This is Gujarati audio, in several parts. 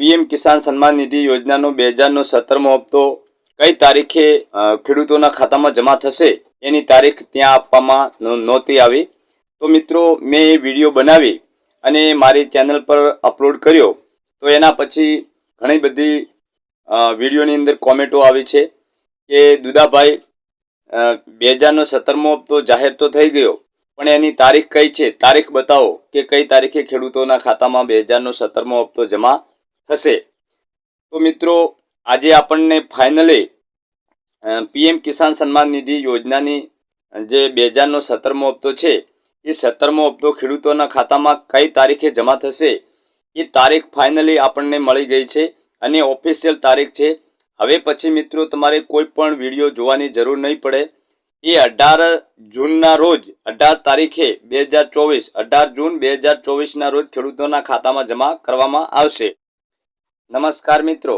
પીએમ કિસાન સન્માન નિધિ યોજનાનો બે હજારનો સત્તરમો હપ્તો કઈ તારીખે ખેડૂતોના ખાતામાં જમા થશે એની તારીખ ત્યાં આપવામાં નહોતી આવી. તો મિત્રો, મેં એ વીડિયો બનાવી અને મારી ચેનલ પર અપલોડ કર્યો. તો એના પછી ઘણી બધી વિડીયોની અંદર કોમેન્ટો આવી છે કે, દુદાભાઈ બે હજારનો સત્તરમો હપ્તો જાહેર તો થઈ ગયો, પણ એની તારીખ કઈ છે? તારીખ બતાવો કે કઈ તારીખે ખેડૂતોના ખાતામાં બે હજારનો સત્તરમો હપ્તો જમા થશે. તો મિત્રો, આજે આપણને ફાઇનલી પીએમ કિસાન સન્માન નિધિ યોજનાની જે બે હજારનો સત્તરમો હપ્તો છે, એ સત્તરમો હપ્તો ખેડૂતોના ખાતામાં કઈ તારીખે જમા થશે, એ તારીખ ફાઇનલી આપણને મળી ગઈ છે અને ઓફિશિયલ તારીખ છે. હવે પછી મિત્રો, તમારે કોઈ પણ વીડિયો જોવાની જરૂર નહીં પડે. એ અઢાર જૂનના રોજ, અઢાર તારીખે બે હજાર ચોવીસ, અઢાર જૂન બે હજાર ચોવીસના રોજ ખેડૂતોના ખાતામાં જમા કરવામાં આવશે. નમસ્કાર મિત્રો.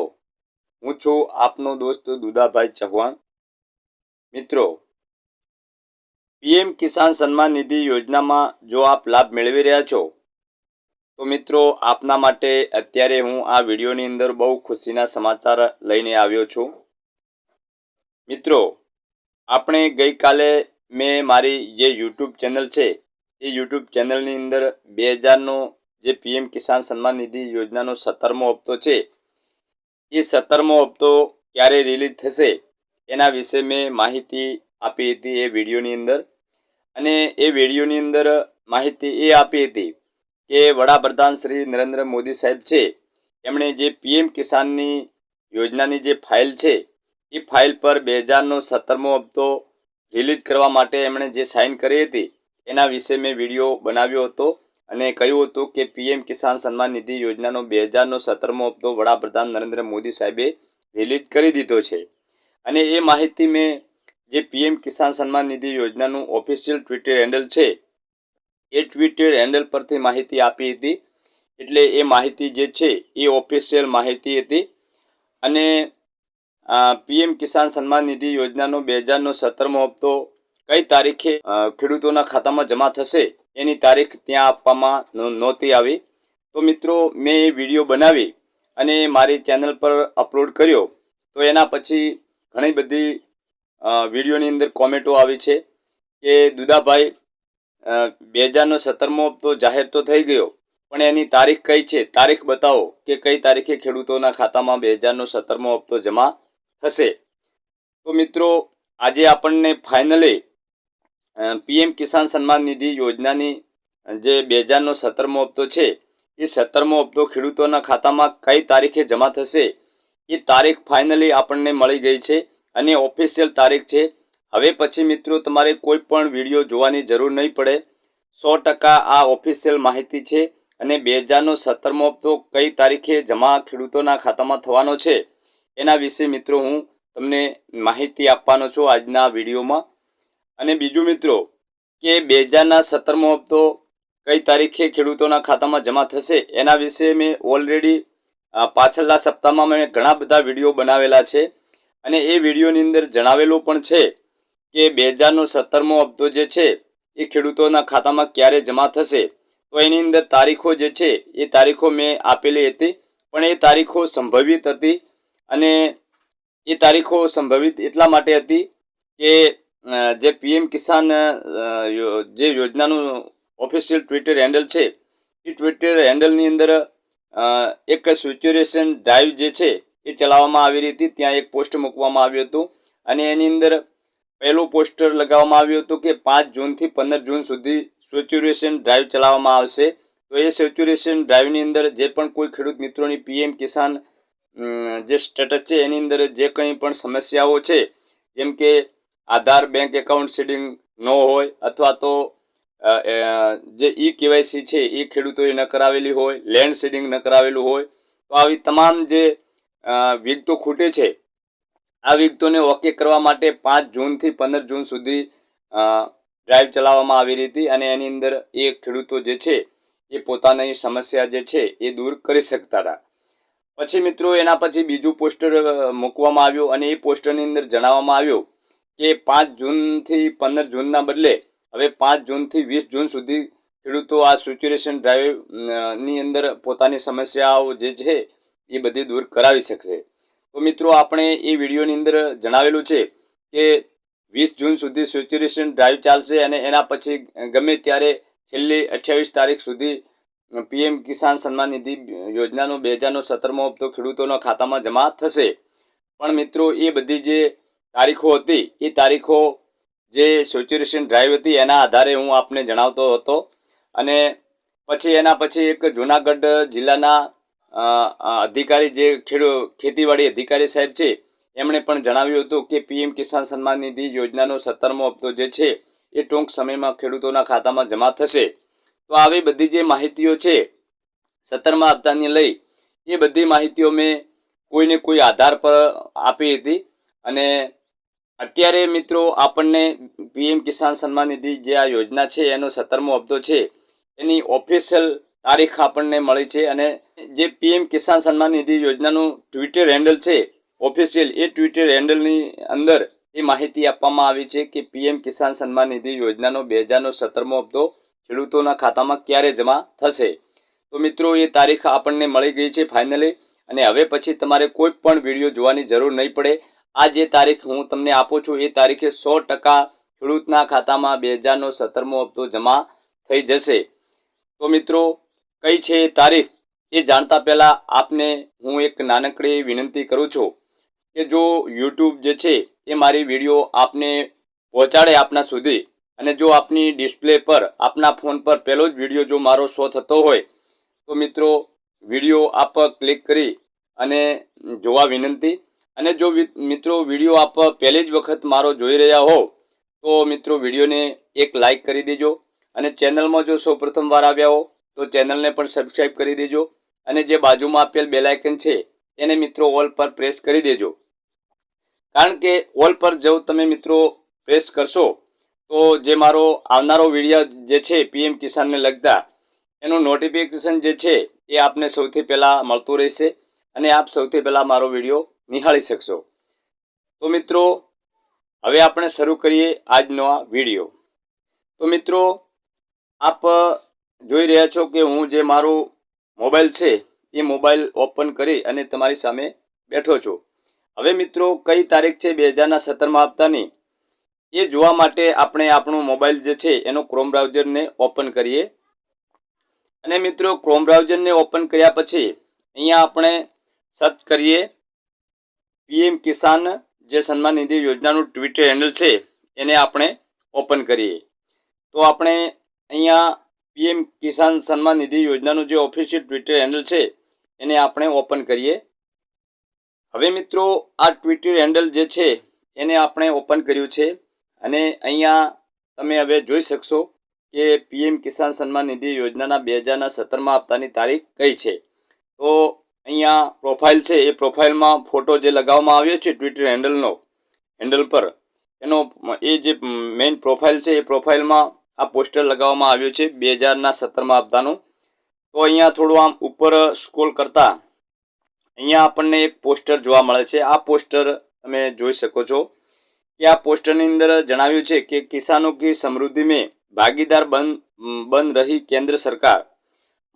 હું છું આપનો દોસ્ત દુદાભાઈ ચૌહાણ. મિત્રો, પીએમ કિસાન સન્માન નિધિ યોજનામાં જો આપ લાભ મેળવી રહ્યા છો, તો મિત્રો, આપના માટે અત્યારે હું આ વિડીયોની અંદર બહુ ખુશીના સમાચાર લઈને આવ્યો છું. મિત્રો, આપણે ગઈકાલે મેં મારી જે યુટ્યુબ ચેનલ છે, એ યુટ્યુબ ચેનલની અંદર બે હજારનો જે પીએમ કિસાન સન્માન નિધિ યોજનાનો સત્તરમો હપ્તો છે, એ સત્તરમો હપ્તો ક્યારે રિલીઝ થશે એના વિશે મેં માહિતી આપી હતી એ વિડીયોની અંદર. અને એ વિડીયોની અંદર માહિતી એ આપી હતી કે વડાપ્રધાન શ્રી નરેન્દ્ર મોદી સાહેબ છે, એમણે જે પીએમ કિસાનની યોજનાની જે ફાઇલ છે, એ ફાઇલ પર બે હજારનો સત્તરમો હપ્તો રિલીઝ કરવા માટે એમણે જે સાઇન કરી હતી, એના વિશે મેં વીડિયો બનાવ્યો હતો. અને કહ્યું હતું કે પીએમ કિસાન સન્માન નિધિ યોજનાનો બે હજારનો સત્તરમો હપ્તો વડાપ્રધાન નરેન્દ્ર મોદી સાહેબે રિલીઝ કરી દીધો છે. અને એ માહિતી મેં જે પીએમ કિસાન સન્માન નિધિ યોજનાનું ઓફિશિયલ ટ્વિટર હેન્ડલ છે, એ ટ્વિટર હેન્ડલ પરથી માહિતી આપી હતી. એટલે એ માહિતી જે છે, એ ઓફિશિયલ માહિતી હતી. અને પીએમ કિસાન સન્માન નિધિ યોજનાનો બે હજારનો સત્તરમો હપ્તો કઈ તારીખે ખેડૂતોના ખાતામાં જમા થશે? એની તારીખ ત્યાં આપવામાં નહોતી આવી. તો મિત્રો, મેં એ વીડિયો બનાવી અને મારી ચેનલ પર અપલોડ કર્યો. તો એના પછી ઘણી બધી વિડીયોની અંદર કોમેન્ટો આવી છે કે, દુદાભાઈ બે હજારનો સત્તરમો હપ્તો જાહેર તો થઈ ગયો, પણ એની તારીખ કઈ છે? તારીખ બતાવો કે કઈ તારીખે ખેડૂતોના ખાતામાં બે હજારનો સત્તરમો હપ્તો જમા થશે? તો મિત્રો, આજે આપણને ફાઇનલી પીએમ કિસાન સન્માન નિધિ યોજનાની જે બે હજારનો સત્તરમો હપ્તો છે, એ સત્તરમો હપ્તો ખેડૂતોના ખાતામાં કઈ તારીખે જમા થશે? એ તારીખ ફાઇનલી આપણને મળી ગઈ છે અને ઓફિશિયલ તારીખ છે. હવે પછી મિત્રો તમારે કોઈ પણ વીડિયો જોવાની જરૂર નહીં પડે. સો ટકા આ ઓફિશિયલ માહિતી છે અને બે હજારનો સત્તરમો હપ્તો કઈ તારીખે જમા ખેડૂતોના ખાતામાં થવાનો છે? એના વિશે મિત્રો હું તમને માહિતી આપવાનો છું આજના વિડીયોમાં. અને બીજું મિત્રો, કે બે હજારના સત્તરમો હપ્તો કઈ તારીખે ખેડૂતોના ખાતામાં જમા થશે, એના વિશે મેં ઓલરેડી પાછળના સપ્તાહમાં મેં ઘણા બધા વીડિયો બનાવેલા છે. અને એ વિડીયોની અંદર જણાવેલું પણ છે કે બે હજારનો સત્તરમો હપ્તો જે છે, એ ખેડૂતોના ખાતામાં ક્યારે જમા થશે. તો એની અંદર તારીખો જે છે, એ તારીખો મેં આપેલી હતી, પણ એ તારીખો સંભવિત હતી. અને એ તારીખો સંભવિત એટલા માટે હતી કે જે પીએમ કિસાન જે યોજનાનું ઓફિશિયલ ટ્વિટર હેન્ડલ છે, એ ટ્વિટર હેન્ડલની અંદર એક સિચ્યુએશન ડ્રાઈવ જે છે, એ ચલાવવામાં આવી હતી. ત્યાં એક પોસ્ટ મૂકવામાં આવ્યું હતું. અને એની અંદર પહેલું પોસ્ટર લગાવવામાં આવ્યું હતું કે પાંચ જૂનથી પંદર જૂન સુધી સેચ્યુરેશન ડ્રાઈવ ચલાવવામાં આવશે. તો એ સેચ્યુરેશન ડ્રાઈવની અંદર જે પણ કોઈ ખેડૂત મિત્રોની પીએમ કિસાન જે સ્ટેટસ છે, એની અંદર જે કંઈ પણ સમસ્યાઓ છે, જેમ કે આધાર બેંક એકાઉન્ટ સીડિંગ ન હોય અથવા તો જે ઈ કેવાયસી છે એ ખેડૂતોએ ન કરાવેલી હોય લેન્ડ સીડિંગ ન કરાવેલું હોય, તો આવી તમામ જે વિગતો ખૂટે છે, આ વિગતોને ઓકે કરવા માટે પાંચ જૂનથી પંદર જૂન સુધી ડ્રાઈવ ચલાવવામાં આવી હતી અને એની અંદર એ ખેડૂતો જે છે, એ પોતાની સમસ્યા જે છે, એ દૂર કરી શકતા હતા. પછી મિત્રો એના પછી બીજું પોસ્ટર મૂકવામાં આવ્યું અને એ પોસ્ટરની અંદર જણાવવામાં આવ્યું કે પાંચ જૂનથી પંદર જૂનના બદલે હવે પાંચ જૂનથી વીસ જૂન સુધી ખેડૂતો આ સિચ્યુએશન ડ્રાઈવની અંદર પોતાની સમસ્યાઓ જે છે એ બધી દૂર કરાવી શકશે. તો મિત્રો આપણે એ વિડીયોની અંદર જણાવેલું છે કે વીસ જૂન સુધી સિચ્યુએશન ડ્રાઈવ ચાલશે અને એના પછી ગમે ત્યારે છેલ્લી અઠ્યાવીસ તારીખ સુધી પીએમ કિસાન સન્માન નિધિ યોજનાનો બે હજારનો સત્તરમો હપ્તો ખેડૂતોના ખાતામાં જમા થશે. પણ મિત્રો એ બધી જે તારીખો હતી, એ તારીખો જે સેચ્યુરેશન ડ્રાઈવ હતી, એના આધારે હું આપને જણાવતો હતો. અને પછી એના પછી એક જુનાગઢ જિલ્લાના અધિકારી જે ખેડૂ, ખેતીવાડી અધિકારી સાહેબ છે, એમણે પણ જણાવ્યું હતું કે પીએમ કિસાન સન્માન નિધિ યોજનાનો સત્તરમો હપ્તો જે છે, એ ટૂંક સમયમાં ખેડૂતોના ખાતામાં જમા થશે. તો આવી બધી જે માહિતીઓ છે, સત્તરમા હપ્તાની લઈ, એ બધી માહિતીઓ મેં કોઈને કોઈ આધાર પર આપી હતી. અને અત્યારે મિત્રો આપણને પીએમ કિસાન સન્માન નિધિ જે આ યોજના છે, એનો સત્તરમો હપ્તો છે, એની ઓફિશિયલ તારીખ આપણને મળી છે અને જે પીએમ કિસાન સન્માન નિધિ યોજનાનું ટ્વિટર હેન્ડલ છે ઓફિશિયલ એ ટ્વિટર હેન્ડલની અંદર એ માહિતી આપવામાં આવી છે કે પીએમ કિસાન સન્માન નિધિ યોજનાનો બે હજારનો સત્તરમો હપ્તો ખેડૂતોના ખાતામાં ક્યારે જમા થશે? તો મિત્રો, એ તારીખ આપણને મળી ગઈ છે ફાઇનલી અને હવે પછી તમારે કોઈ પણ વીડિયો જોવાની જરૂર નહીં પડે. આ જે તારીખ હું તમને આપું છું, એ તારીખે સો ટકા ખેડૂતના ખાતામાં બે હજારનો સત્તરમો હપ્તો જમા થઈ જશે. તો મિત્રો, કઈ છે એ તારીખ? એ જાણતા પહેલાં આપને હું એક નાનકડી વિનંતી કરું છું કે જો યુટ્યુબ જે છે, એ મારી વીડિયો આપને પહોંચાડે આપના સુધી અને જો આપની ડિસ્પ્લે પર, આપના ફોન પર પહેલો જ વીડિયો જો મારો શો થતો હોય, તો મિત્રો, વીડિયો આપ ક્લિક કરી અને જોવા વિનંતી અને જો મિત્રો વીડિયો આપ પહેલી જ વખત મારો જોઈ રહ્યા હો, તો મિત્રો વિડીયોને એક લાઈક કરી દેજો અને ચેનલમાં જો સૌ પ્રથમવાર આવ્યા હો, તો ચેનલને પણ સબસ્ક્રાઈબ કરી દેજો અને જે બાજુમાં આપેલ બેલાયકન છે, એને મિત્રો ઓલ પર પ્રેસ કરી દેજો. કારણ કે ઓલ પર જો તમે મિત્રો પ્રેસ કરશો, તો જે મારો આવનારો વીડિયો જે છે પીએમ કિસાનને લગતા, એનું નોટિફિકેશન જે છે, એ આપને સૌથી પહેલાં મળતું રહેશે અને આપ સૌથી પહેલાં મારો વીડિયો નિહાળી શકશો. તો મિત્રો, હવે આપણે શરૂ કરીએ આજનો આ વીડિયો. તો મિત્રો, આપ જોઈ રહ્યા છો કે હું જે મારો મોબાઈલ છે, એ મોબાઈલ ઓપન કરી અને તમારી સામે બેઠો છું. હવે મિત્રો, કઈ તારીખ છે બે હજારના સત્તરમાં હપ્તાની એ જોવા માટે આપણે આપણો મોબાઈલ જે છે, એનો ક્રોમ બ્રાઉઝરને ઓપન કરીએ. અને મિત્રો ક્રોમ બ્રાઉઝરને ઓપન કર્યા પછી, અહીંયા આપણે સર્ચ કરીએ. પીએમ કિસાન જે સન્માન નિધિ યોજનાનું ટ્વિટર હેન્ડલ છે, એને આપણે ઓપન કરીએ. તો આપણે અહીંયા પીએમ કિસાન સન્માન નિધિ યોજનાનું જે ઓફિશિયલ ટ્વિટર હેન્ડલ છે, એને આપણે ઓપન કરીએ. હવે મિત્રો, આ ટ્વિટર હેન્ડલ જે છે, એને આપણે ઓપન કર્યું છે. અને અહીંયા તમે હવે જોઈ શકશો કે પીએમ કિસાન સન્માન નિધિ યોજનાના બે હજારના સત્તરમાં હપ્તાની તારીખ કઈ છે. તો અહીંયા પ્રોફાઇલ છે, એ પ્રોફાઇલમાં ફોટો જે લગાવવામાં આવ્યો છે ટ્વિટર હેન્ડલનો હેન્ડલ પર. એનો, એ જે મેઇન પ્રોફાઇલ છે, એ પ્રોફાઇલમાં આ પોસ્ટર લગાવવામાં આવ્યો છે, બે હજારના સત્તરમાં આપતાનું. તો અહીંયા થોડું આમ ઉપર સ્ક્રોલ કરતાં, અહીંયા આપણને એક પોસ્ટર જોવા મળે છે. આ પોસ્ટર તમે જોઈ શકો છો કે આ પોસ્ટરની અંદર જણાવ્યું છે કે કિસાનો કી સમૃદ્ધિ મેં ભાગીદાર બંધ બંધ રહી કેન્દ્ર સરકાર.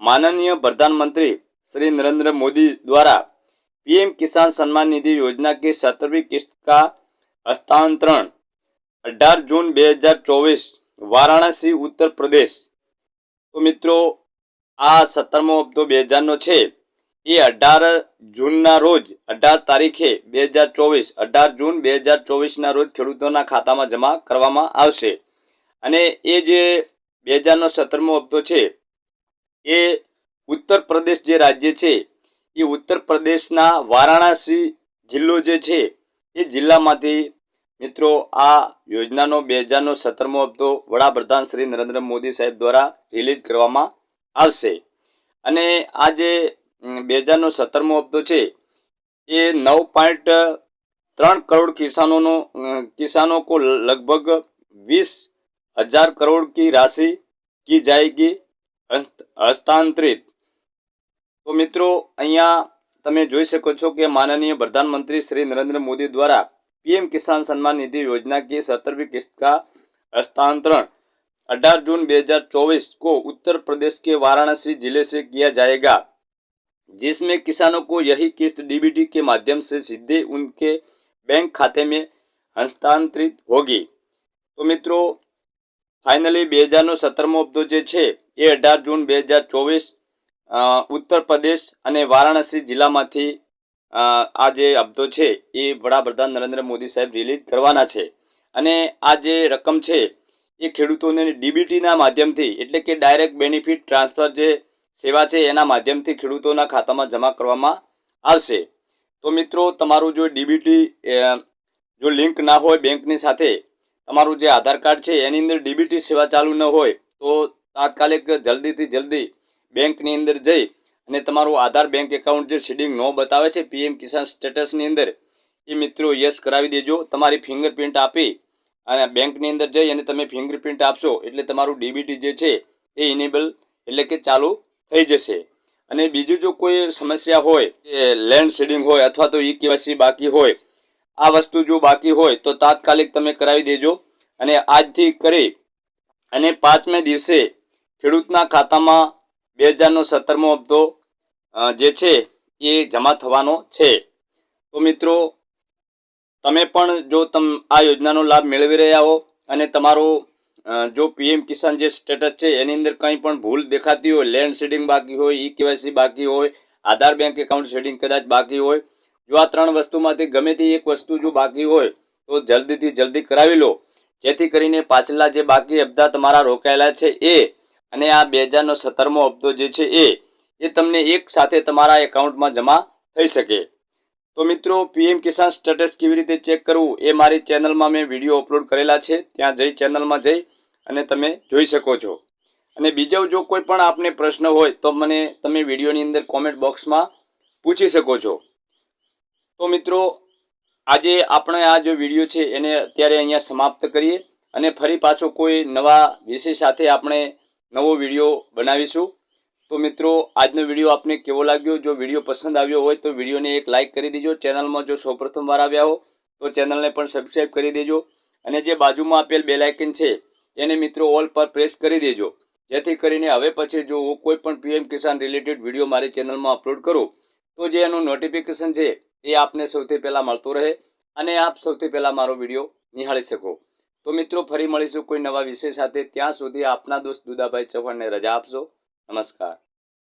માનનીય પ્રધાનમંત્રી श्री नरेंद्र मोदी द्वारा पीएम किसान सम्मान निधि योजना की सत्रहवीं किस्त का हस्तांतरण 18 जून 2024 વારાણસી ઉત્તર પ્રદેશ તો મિત્રો આ સત્તરમો હપ્તો બે હજારનો છે એ અઢાર જૂનના રોજ અઢાર તારીખે બે હજાર ચોવીસ અઢાર જૂન બે હજાર ચોવીસના રોજ ખેડૂતોના ખાતામાં જમા કરવામાં આવશે અને એ જે બે હજારનો સત્તરમો હપ્તો છે એ ઉત્તર પ્રદેશ જે રાજ્ય છે, એ ઉત્તર પ્રદેશના વારાણસી જિલ્લો જે છે, એ જિલ્લામાંથી મિત્રો આ યોજનાનો બે હજારનો સત્તરમો હપ્તો વડાપ્રધાન શ્રી નરેન્દ્ર મોદી સાહેબ દ્વારા રિલીઝ કરવામાં આવશે. અને આ જે બે હજારનો સત્તરમો હપ્તો છે, એ નવ પોઈન્ટ ત્રણ કરોડ કિસાનોનો કિસાનો કો લગભગ વીસ હજાર કરોડ કી રાશિ કી જાયગી હસ્તાંતરિત તો મિત્રો અહીંયા તમે જોઈ શકો છો કે માનનીય प्रधानमंत्री श्री नरेंद्र मोदी द्वारा पीएम किसान सम्मान निधि योजना की सत्तरवीं किस्त का हस्तांतरण 18 जून 2024 को उत्तर प्रदेश के वाराणसी जिले से किया जाएगा जिसमें किसानों को यही किस्त डीबीटी के माध्यम से सीधे उनके बैंक खाते में हस्तांतरित होगी તો મિત્રો ફાઇનલી બે હજારનો સત્તરમો હપ્તો જે છે એ અઢાર જૂન બે હજાર ચોવીસ ઉત્તર પ્રદેશ અને વારાણસી જિલ્લામાંથી આ જે હપ્તો છે, એ વડાપ્રધાન નરેન્દ્ર મોદી સાહેબ રિલીઝ કરવાના છે. અને આ જે રકમ છે, એ ખેડૂતોને ડીબીટીના માધ્યમથી, એટલે કે ડાયરેક્ટ બેનિફિટ ટ્રાન્સફર જે સેવા છે, એના માધ્યમથી ખેડૂતોના ખાતામાં જમા કરવામાં આવશે. તો મિત્રો, તમારું જો ડીબીટી જો લિંક ના હોય બેંકની સાથે, તમારું જે આધાર કાર્ડ છે, એની અંદર ડીબીટી સેવા ચાલુ ન હોય, તો તાત્કાલિક જલ્દીથી જલ્દી બેંકની અંદર જઈ અને તમારું આધાર બેંક એકાઉન્ટ જે સીડિંગ નો બતાવે છે પીએમ કિસાન સ્ટેટસની અંદર, એ મિત્રો યસ કરાવી દેજો. તમારી ફિંગરપ્રિન્ટ આપી અને બેંકની અંદર જઈ અને તમે ફિંગરપ્રિન્ટ આપશો એટલે તમારું ડીબીટી જે છે, એ ઇનેબલ એટલે કે ચાલુ થઈ જશે. અને બીજું જો કોઈ સમસ્યા હોય, કે લેન્ડ સીડિંગ હોય અથવા તો ઈ કેવાયસી બાકી હોય, આ વસ્તુ જો બાકી હોય તો તાત્કાલિક તમે કરાવી દેજો. અને આજથી કરી અને પાંચમે દિવસે ખેડૂતના ખાતામાં બે હજારનો સત્તરમો હપ્તો જે છે એ જમા થવાનો છે. તો મિત્રો, તમે પણ જો તમ, આ યોજનાનો લાભ મેળવી રહ્યા હો અને તમારો જો પીએમ કિસાન જે સ્ટેટસ છે એની અંદર કંઈ પણ ભૂલ દેખાતી હોય, લેન્ડ શેડિંગ બાકી હોય, ઈ કેવાયસી બાકી હોય, આધાર બેંક એકાઉન્ટ શેડિંગ કદાચ બાકી હોય, જો આ ત્રણ વસ્તુમાંથી ગમે તે એક વસ્તુ જો બાકી હોય, તો જલ્દીથી જલ્દી કરાવી લો. જેથી કરીને પાછલા જે બાકી હપ્તા તમારા રોકાયેલા છે એ અને આ બે હજારનો સત્તરમો હપ્તો જે છે એ એ તમને એક સાથે તમારા એકાઉન્ટમાં જમા થઈ શકે. તો મિત્રો, પીએમ કિસાન સ્ટેટસ કેવી રીતે ચેક કરવું એ મારી ચેનલમાં મેં વીડિયો અપલોડ કરેલા છે. ત્યાં જઈ ચેનલમાં જઈ અને તમે જોઈ શકો છો. અને બીજો જો કોઈ પણ આપને પ્રશ્ન હોય તો મને તમે વિડીયોની અંદર કોમેન્ટ બોક્સમાં પૂછી શકો છો. તો મિત્રો, આજે આપણે આ જે વીડિયો છે એને અત્યારે અહીંયા સમાપ્ત કરીએ અને ફરી પાછો કોઈ નવા વિષય સાથે આપણે નવો વીડિયો બનાવીશું. તો મિત્રો, આજનો વીડિયો આપને કેવો લાગ્યો? જો વીડિયો પસંદ આવ્યો હોય તો વિડીયોને એક લાઇક કરી દેજો. ચેનલમાં જો સૌપ્રથમ વાર આવ્યા હો, તો ચેનલને પણ સબસ્ક્રાઈબ કરી દેજો. અને જે બાજુમાં આપેલ બે લાઇકન છે, એને મિત્રો ઓલ પર પ્રેસ કરી દેજો. જેથી કરીને હવે પછી જો હું કોઈ પણ પીએમ કિસાન રિલેટેડ વીડિયો મારી ચેનલમાં અપલોડ કરું, તો જે એનું નોટિફિકેશન છે, એ આપને સૌથી પહેલાં મળતું રહે. અને આપ સૌથી પહેલાં મારો વીડિયો નિહાળી શકો. તો મિત્રો, ફરી મળીશું કોઈ નવા વિષય સાથે. ત્યાં સુધી આપના દોસ્ત દુદાભાઈ ચૌહાણને રજા આપશો. નમસ્કાર.